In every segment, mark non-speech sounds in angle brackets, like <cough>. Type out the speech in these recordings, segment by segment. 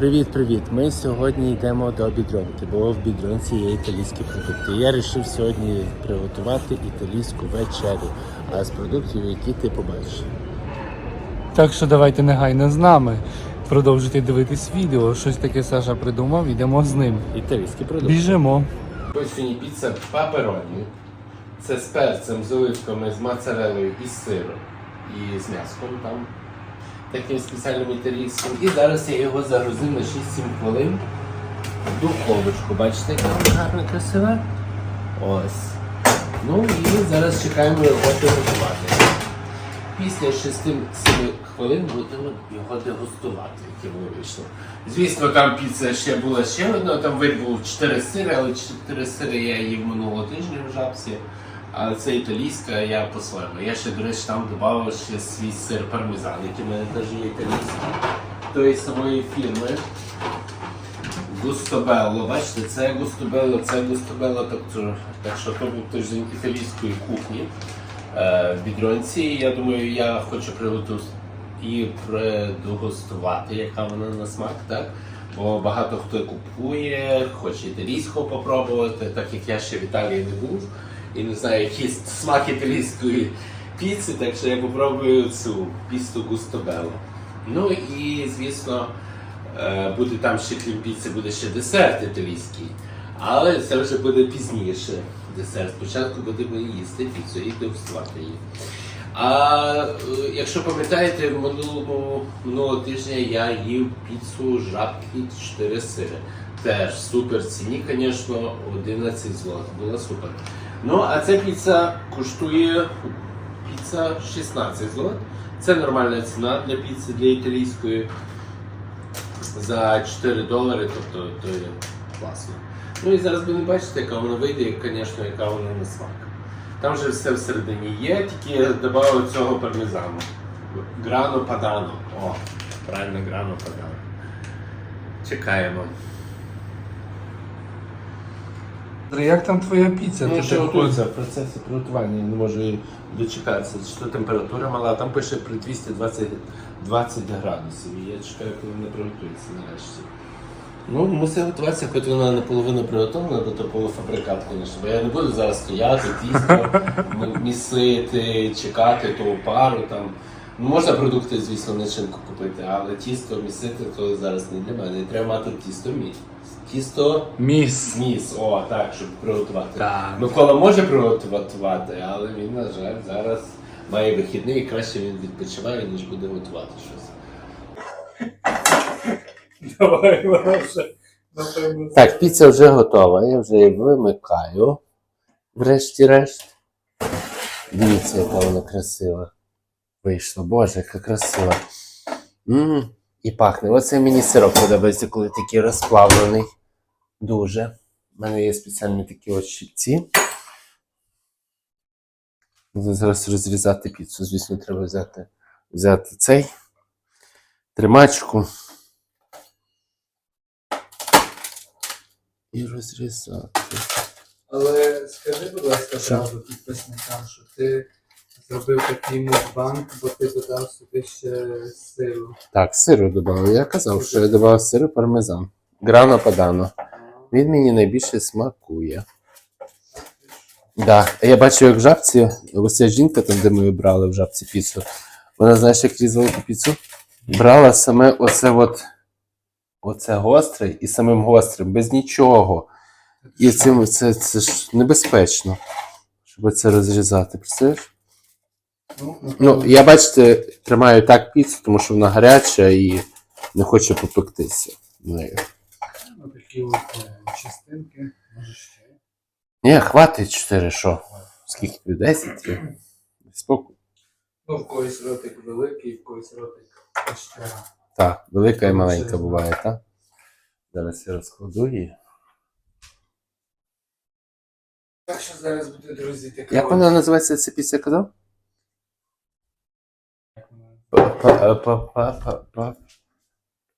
Привіт-привіт! Ми сьогодні йдемо до бідронки, бо в бідронці є італійські продукти. Я вирішив сьогодні приготувати італійську вечерю, а з продуктів, які ти побачиш. Так що давайте негайно з нами. Продовжуйте дивитись відео. Щось таке Саша придумав, йдемо з ним. Італійські продукти. Біжимо. Ось сьогодні піца папероні. Це з перцем, з оливками, з моцарелою і з сиром. І з м'яском там. Таким спеціальним італійським. І зараз я його загрузив на 6-7 хвилин в духовочку. Бачите, яка вона гарна красива? Ось. Ну і зараз чекаємо його приготувати. Після 6-7 хвилин будемо його дегустувати, яке воно вийшло. Звісно, там піца ще була ще одна, там вид був 4 сири, але 4 сири я їв минулого тижня в жабці. А це італійська, я по-своєму. Я ще, до речі, там додав ще свій сир пармезан, який в мене теж є італійський. Тої самої фірми. Густобелло, бачите, це Густобелло, це Густобелло, тобто, так що то був тиждень італійської кухні е, в бідронці. Я думаю, я хочу приготувати і предугостувати, яка вона на смак, так? Бо багато хто купує, хоче італійського попробувати, так як я ще в Італії не був і не знаю, який смак італійської піци, так що я попробую цю пісту Густобелло. Ну і звісно. Е, Буде там ще крім піци, буде ще десерт італійський. Але це вже буде пізніше. Десерт. Спочатку будемо їсти піцу і дегустувати її. А е, якщо пам'ятаєте, в минулому минулого тижня я їв піцу жабки 4 сири. Теж супер ціні, звісно, 11 злотих. Була супер. Ну, а ця піца коштує піца 16 злот. Це нормальна ціна для піци, для італійської за 4 долари, тобто то є класно. Ну і зараз будемо бачити, яка вона вийде, і, звісно, яка вона на смак. Там вже все всередині є, тільки я додав цього пармезану. Грано падано. О, правильно, грано падано. Чекаємо. Як там твоя піця? Ну, Ти ще так готується в процесі приготування, я не можу її дочекатися. Що температура мала, там пише при 220 20 градусів. І я чекаю, коли вона приготується нарешті. Ну, мусить готуватися, хоч вона наполовину приготовлена, бо то полуфабрикат, звісно. Бо я не буду зараз стояти, тісто, м- місити, чекати ту пару там. Ну, можна продукти, звісно, начинку купити, але тісто місити то зараз не для мене. І треба мати тісто міс. Тісто Міс. Міс, о, так, щоб приготувати. Так. Микола може приготувати, але він, на жаль, зараз має вихідний і краще він відпочиває, ніж буде готувати щось. <laughs> Давай, Маша. Так, піца вже готова, я вже її вимикаю. Врешті-решт. Дивіться, яка вона красива. Вийшла, боже, яка красива. м І пахне. Оце мені сироп подобається, коли такий розплавлений. Дуже. У мене є спеціальні такі щипці. Зараз розрізати піцу. Звісно, треба взяти, взяти цей тримачку. І розрізати. Але скажи, будь ласка, правду підписникам, що ти зробив такий мукбанк, бо ти додав сюди ще сиру. Так, сиру додав. Я казав, що я додав сиру пармезан. Грано падано. Він мені найбільше смакує. Да. Я бачу, як в жабці, ось ця жінка, там, де ми брали в жабці піцу, вона, знаєш, як різала ту піцу? Брала саме оце от, оце гостре і самим гострим, без нічого. І цим це, це ж небезпечно, щоб це розрізати. Представляєш? Ну, Ну, я бачите, тримаю так піцу, тому що вона гаряча і не хоче попектися. нею. Такі от е, частинки, може ще. Ні, хватить 4, що? Скільки тобі? 10? є? Спокій. Ну, в когось ротик великий, в когось ротик ще. Так, велика і маленька буває, так? Зараз я розкладу її. Так що зараз буде, друзі, така. Як вона називається ця піця, казав?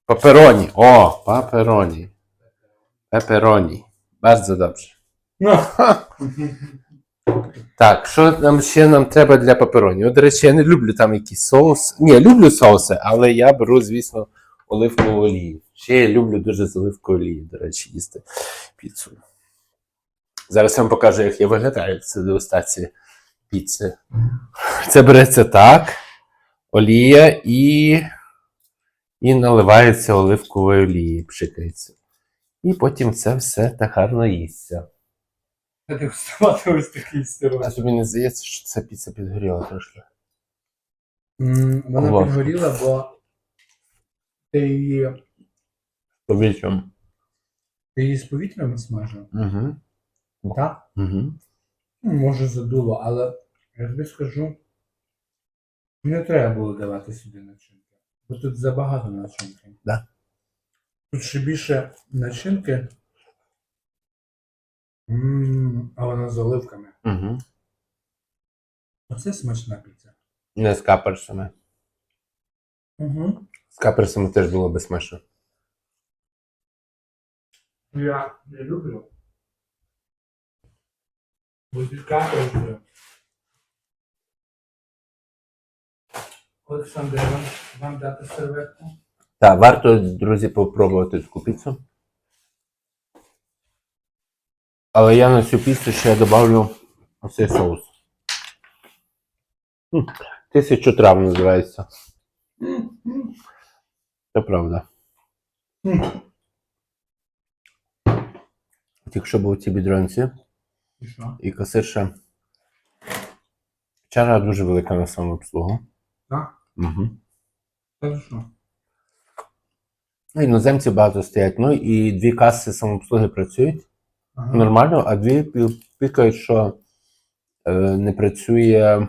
Папероні. О, папероні. Пепероні. Bardzo dobrze. Ну. Так, що нам ще нам треба для папероні? До речі, я не люблю там якийсь соус. Ні, люблю соуси, але я беру, звісно, оливкову олію. Ще я люблю дуже з оливкою олії, до речі, їсти піцу. Зараз я вам покажу, як я виглядаю це дегустація піци. Це береться так, олія і, і наливається оливковою олією, пшикається. І потім це все так гарно їсться. Дегустувати ось такий сирок. А тобі не здається, що ця піца підгоріла трошки. М, Вона Ого. підгоріла, бо ти її, Повітрям. ти її з повітрям смажив. Угу. Так? Угу. Ну, Може задуло, але я тобі скажу, не треба було давати сюди начинки. Бо тут забагато начинки. Да. Тут ще більше начинки. М, А вона з оливками. Угу. Оце смачна піца. Не з каперсами. Угу. З каперсами теж було би смачно. Я не люблю. Будь-яка люблю. Олександр, вам, вам дати серветку? Так, варто, друзі, попробувати таку піцу. Але я на цю піцу ще добавлю оцей соус. Тисячу трав називається. Це правда. Тільки що був ці бідронці І касирша. Черга дуже велика на самообслугу. Так? Угу. Що? Ну, Іноземці багато стоять. Ну і дві каси самообслуги працюють. Ага. Нормально, а дві пікають, що е, не працює.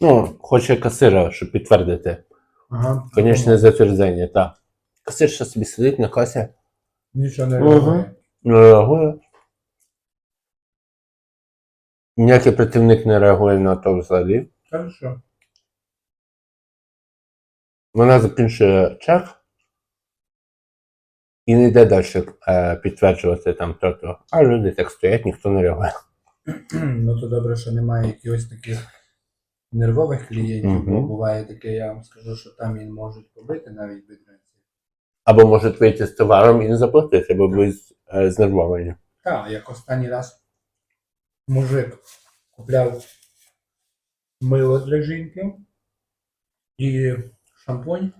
Ну, хоче касира, щоб підтвердити. Ага. Конечне затвердження, так. Касир ще собі сидить на касі, Нічого не реагує. не реагує. Ніякий працівник не реагує на то взагалі. Хорошо. Вона закінчує чек і не йде далі е, підтверджувати там то-то. А люди так стоять, ніхто не реагує. <clears throat> Ну то добре, що немає якихось таких нервових клієнтів, Мгм. бо буває таке, я вам скажу, що там і можуть побити навіть бідранці. Або можуть вийти з товаром і не заплатити, бо ви е, знервовані. Так, як останній раз мужик купляв мило для жінки і шампунь.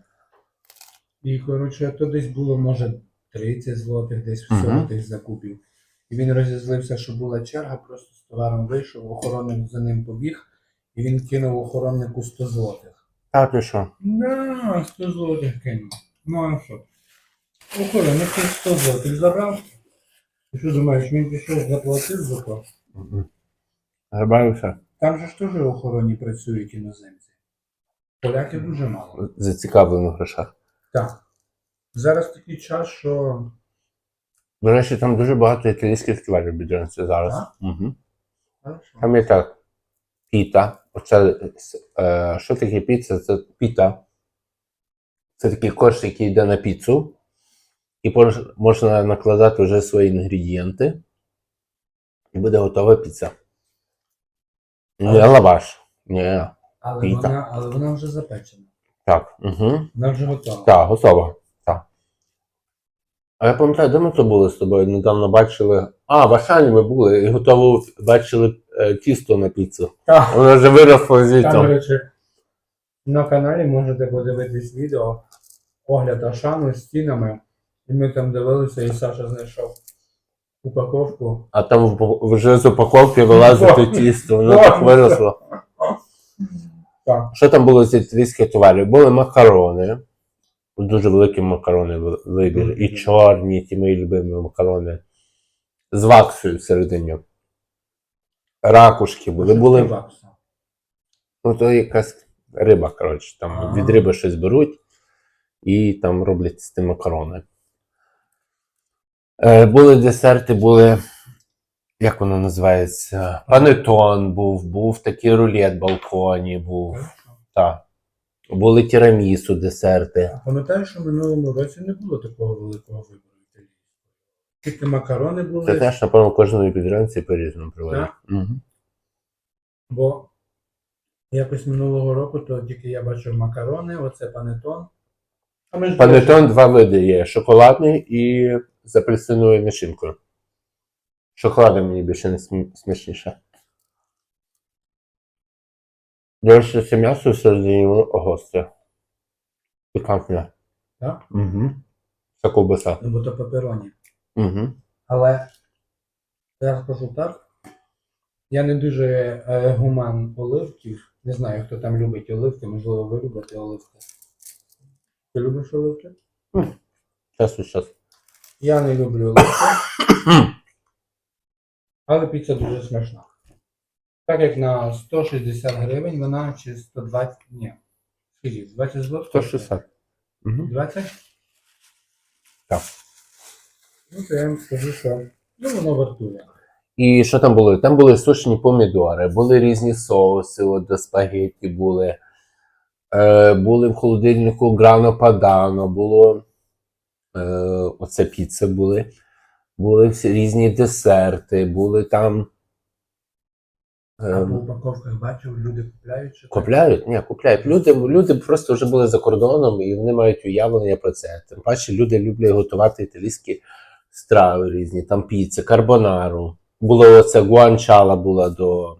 І, коротше, то десь було, може, 30 злотих, десь всього Мгм. тих закупів. І він розізлився, що була черга, просто з товаром вийшов, охоронник за ним побіг, і він кинув охороннику 100 злотих. А ти що? На, 100 злотих кинув. Ну а що? Охоронник 100 злотих забрав. Ти що думаєш, він пішов заплатив за то? Грабаюся. Там же ж теж в охороні працюють іноземці. Поляків дуже мало. Зацікавлено в грошах. Так. Зараз такий час, що. До речі, там дуже багато італійських товарів бідронці зараз. Так? Угу. Хорошо. Там є так. Піта. Оце, е, що таке піца? Це піта. Це такий корж, який йде на піцу. І можна накладати вже свої інгредієнти. І буде готова піца. Не лаваш. Ні. Але Піта. вона, але вона вже запечена. Так. Угу. Вона вже готова. Так, готова. А я пам'ятаю, де ми то були з тобою? Недавно бачили. А, в Ашані ми були і готово бачили е, тісто на піцу. Так. Воно вже виросло Там, до звідти. речі, на каналі можете подивитись відео огляд Ашану з стінами. І ми там дивилися, і Саша знайшов упаковку. А там в- вже з упаковки вилазить О, тісто, воно так виросло. Так. Що там було з італійських товарів? Були макарони. Дуже великі макарони ви- вибір. І чорні, ті мої любимі макарони. З ваксою всередині. Ракушки були. Були? Ну, то якась риба, коротше, там А. від риби щось беруть і там роблять з тим макарони. Е, були десерти, були, як воно називається? Панетон був, був такий рулет балконі, був. Так. Були тірамісу, десерти. А Пам'ятаєш, що в минулому році не було такого великого вибору італійського. Тільки макарони були, Це теж, напевно, кожної підранці по-різному проводять. Так? Угу. бо якось минулого року то тільки я бачив макарони, оце панетон А ми ж Панетон два види є: шоколадний і з апельсиновою начинкою. Шоколадом мені більше не смі- смачніше. Речі, це м'ясо воно гостре. Пікантне. Так? Угу. Це ковбаса. Ну, бо то пепероні. Угу. Але я скажу так. Я не дуже е, гуман оливків. Не знаю, хто там любить оливки, можливо, ви любите оливки. Ти любиш оливки? Час у час. Я не люблю оливки. <coughs> Але піца дуже смачна. Так як на 160 гривень вона чи 120. Ні. Скільки? 20 злотих? 160. Угу. 20? Так. Ну, то я вам скажу, що ну, воно вартує. І що там було? Там були сушені помідори, були різні соуси, от до спагетті були. Е, були в холодильнику грано падано, було е, оце піца були. Були всі різні десерти, були там. А Е, по упаковках бачив, люди купляють. що. Купляють? Ні, купляють. Люди, люди просто вже були за кордоном і вони мають уявлення про це. Тим паче люди люблять готувати італійські страви різні, там піци, карбонару. Було оце гуанчала була до,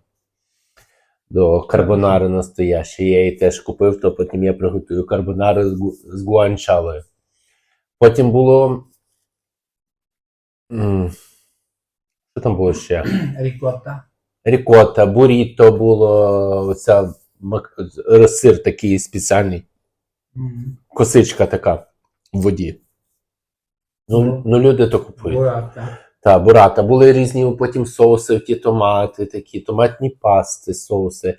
до карбонари настоящі. Я її теж купив, то потім я приготую карбонару з, гу- з гуанчалою. Потім було. Що там було ще? Рікотта. Рікота, буріто було, оця сир такий спеціальний, косичка така в воді. Ну, Ну. ну люди то купують. Буратта. Та, бурата. Були різні потім соуси, ті томати, такі, томатні пасти, соуси.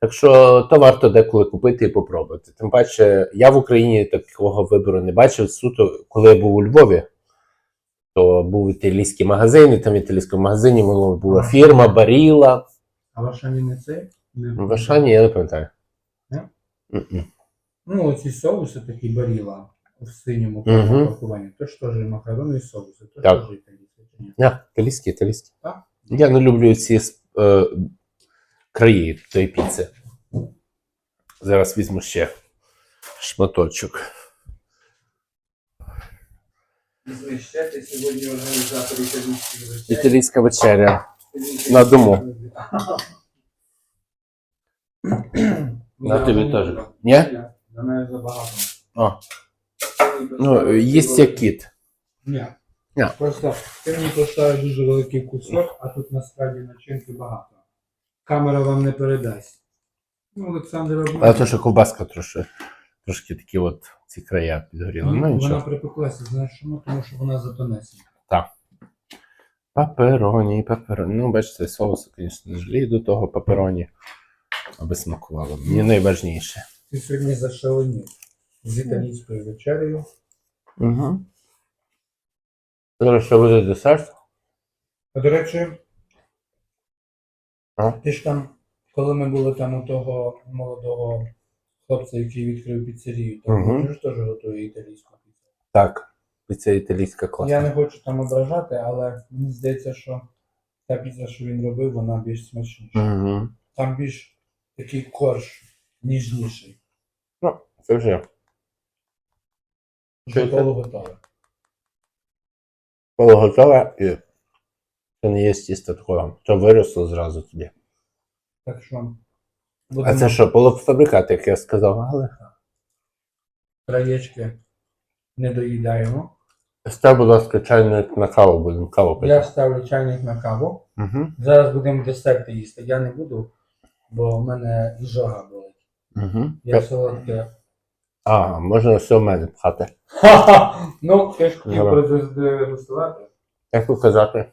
Так що то варто деколи купити і попробувати. Тим паче, я в Україні такого вибору не бачив. Суто, коли я був у Львові, то був італійський магазин, і там в італійському магазині була фірма Баріла. А в Ашані не? Не- В Ашані я не пам'ятаю. Ну, оці соуси такі баріла в синьому пакуванні. То ж теж макарони і соуси, то Так. теж італійські ні? Італійські, італійські. Я не люблю ці е, краї тої піци. Зараз візьму ще шматочок. Знищати сьогодні організатор італійської вечері. Італійська вечеря. на дому. На тобі теж. Ні? На мене забагато. А, ну, їсть як кіт. Ні. Ні. Просто ти мені поставив дуже великий кусок, а тут насправді начинки багато. Камера вам не передасть. Ну, Олександр Але обманює. то, що ковбаска трошки, трошки такі от ці края підгоріли. Ну Вона нічого. припеклася, знаєш чому? Тому що вона затонесенька. Папероні, папероні. Ну, бачите, соусу, звісно, не жалію до того папероні, аби смакувало. Мені найважніше. Ти сьогодні зашаленів з італійською вечерею. Угу. Зараз ще буде десерт. А до речі, А? ти ж там, коли ми були там у того молодого хлопця, який відкрив піцерію, то Мгм. він ж теж готує італійську піцу. Так. Піця італійська класна. Я не хочу там ображати, але мені здається, що та піца, що він робив, вона більш смачніша. Угу. Там більш такий корж ніжніший. Ну, це вже. Вже Чуєте? полуготове. Полуготове і це не є тісто такого. То виросло зразу тобі. Так що А це що, полуфабрикат, як я сказав, але. краєчки не доїдаємо. Став, будь ласка, чайник на каву, будемо каву пити. Я ставлю чайник на каву. Угу. Зараз будемо десерти їсти. Я не буду, бо в мене жога болить. Угу. Я солодке. А, можна все в мене пхати. Ха-ха! Ну, ти ж хотів Добре. продегустувати. Як показати?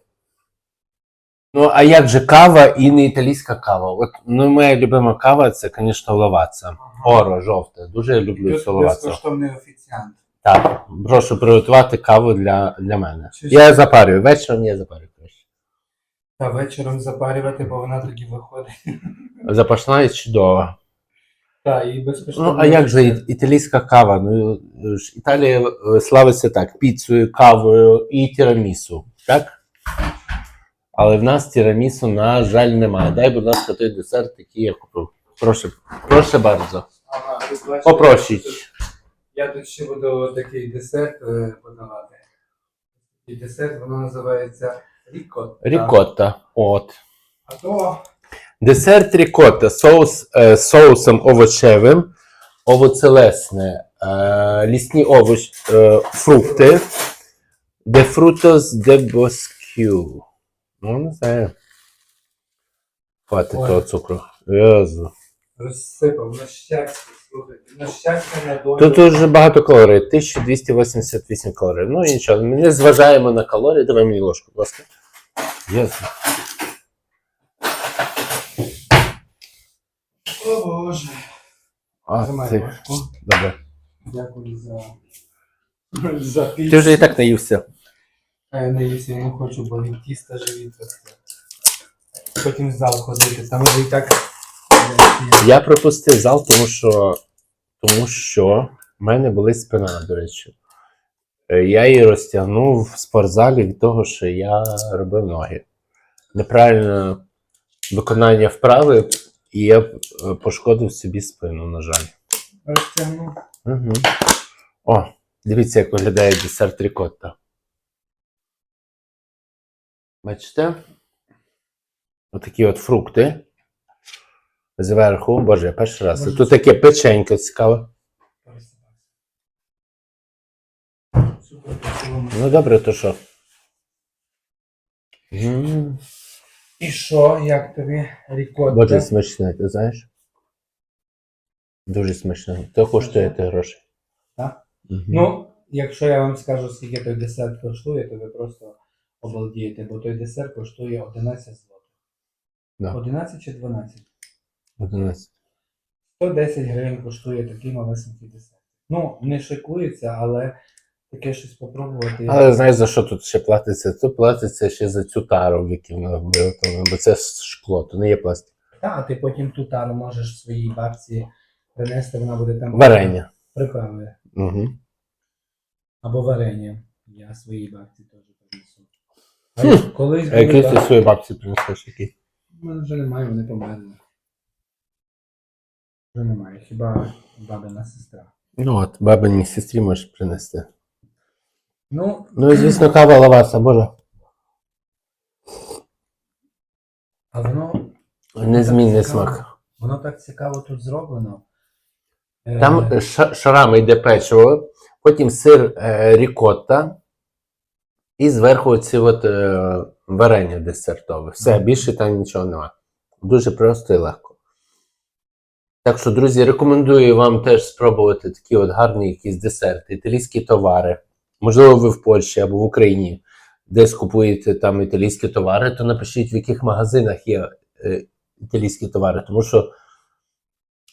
Ну, а як же кава і не італійська кава? От ну, моя любима кава це, звісно, лаваца. Оро, жовте. Дуже я люблю цю лавацу. Безкоштовний офіціант. Так, прошу приготувати каву для, для мене. Чи- Я запарюю. Вечором я запарюю краще. Та вечором запарювати, бо вона тоді виходить. Запашна і чудова. Так, і безкоштовно. Ну, а як же і- італійська кава? Ну, ж Італія е, славиться так: піцею, кавою і тірамісу, так? Але в нас тірамісу, на жаль, немає. Дай, будь ласка, той десерт, який я купив. Прошу, прошу bardzo. Ага, бачите, Попросіть. Я тут ще буду такий десерт е, подавати. І десерт, воно називається рікотта. Рікотта. От. А то Десерт рікотта. Соус е, соусом овочевим, овоцелесне, е, лісні овоч, е, фрукти. De frutos de bosque. Ну, не знаю. Хватить Ой. того цукру. Розсипав на щастя, слухайте, на щастя на долю. Тут дуже багато калорій. 1288 калорій. Ну і нічого, ми не зважаємо на калорії. Давай мені ложку, будь ласка. Єс. О Боже. А, Тримай ти. ложку. Добре. Дякую за, <laughs> за пісню. Ти вже і так наївся. А я не я не хочу, бо від тіста живіт. Потім в зал ходити, там вже і так. Я пропустив зал, тому що, тому що в мене болить спина, до речі. Е, Я її розтягнув в спортзалі від того, що я робив ноги. Неправильне виконання вправи, і я е, пошкодив собі спину, на жаль. Розтягнув. Угу. О, дивіться, як виглядає десерт рікотта. Бачите? Отакі от фрукти. Зверху, боже, я перший раз. Боже. Тут таке печенько цікаве. Ну добре, то що? М, І що, як тобі рікотта? Боже, смачне, ти знаєш? Дуже смачне. То коштує ти грошей. Так? Мгм. Ну, якщо я вам скажу, скільки той десерт коштує, то ви просто обалдієте, бо той десерт коштує 11 злотих. Да. 11 чи 12? 11. 110 гривень коштує такий малесенький десерт. Ну, не шикується, але таке щось попробувати. Але знаєш, за що тут ще платиться? Тут платиться ще за цю тару, в якій вона виготовлена, бо це шкло, то не є пластик. Та, а ти потім ту тару можеш своїй бабці принести, вона буде там Варення. приправи. Угу. Або варення. Я своїй бабці теж принесу. А колись А який були ти своїй бабці принесеш який? У мене вже немає, вони померли. Вже немає, хіба бабина сестра. Ну от, бабиній сестрі можеш принести. Ну, Ну і звісно, кава лаваса, боже. а воно, Незмінний смак. воно так цікаво тут зроблено. Е, Там ша- шарами йде печиво, потім сир е, рікотта, і зверху оці от е, варення десертове. Все, більше там нічого немає. Дуже просто і легко. Так що, друзі, рекомендую вам теж спробувати такі от гарні якісь десерти, італійські товари. Можливо, ви в Польщі або в Україні десь купуєте там італійські товари, то напишіть, в яких магазинах є е, італійські товари. Тому що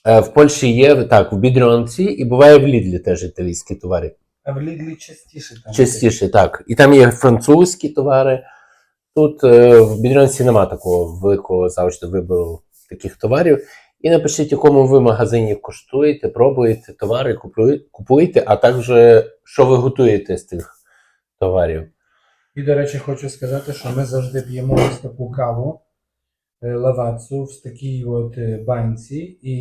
е, в Польщі є так, в Бідріонці і буває в Лідлі теж італійські товари. А в Лідлі частіше там. Частіше, так. І там є французькі товари. Тут е, в Бідріонці нема такого великого завжди вибору таких товарів. І напишіть, якому ви магазині коштуєте, пробуєте товари, купуєте, а також що ви готуєте з тих товарів. І, до речі, хочу сказати, що ми завжди п'ємо ось таку каву е, лавацу в такій от е, банці. І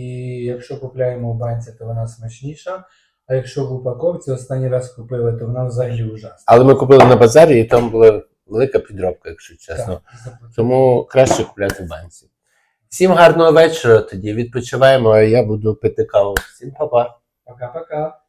якщо купляємо в банці, то вона смачніша. А якщо в упаковці останній раз купили, то вона взагалі ужасна. Але ми купили на базарі, і там була велика підробка, якщо чесно. Так. Тому краще купляти в банці. Всім гарного вечора тоді. Відпочиваємо, а я буду пити каву. Всім па-па. Пока-пока.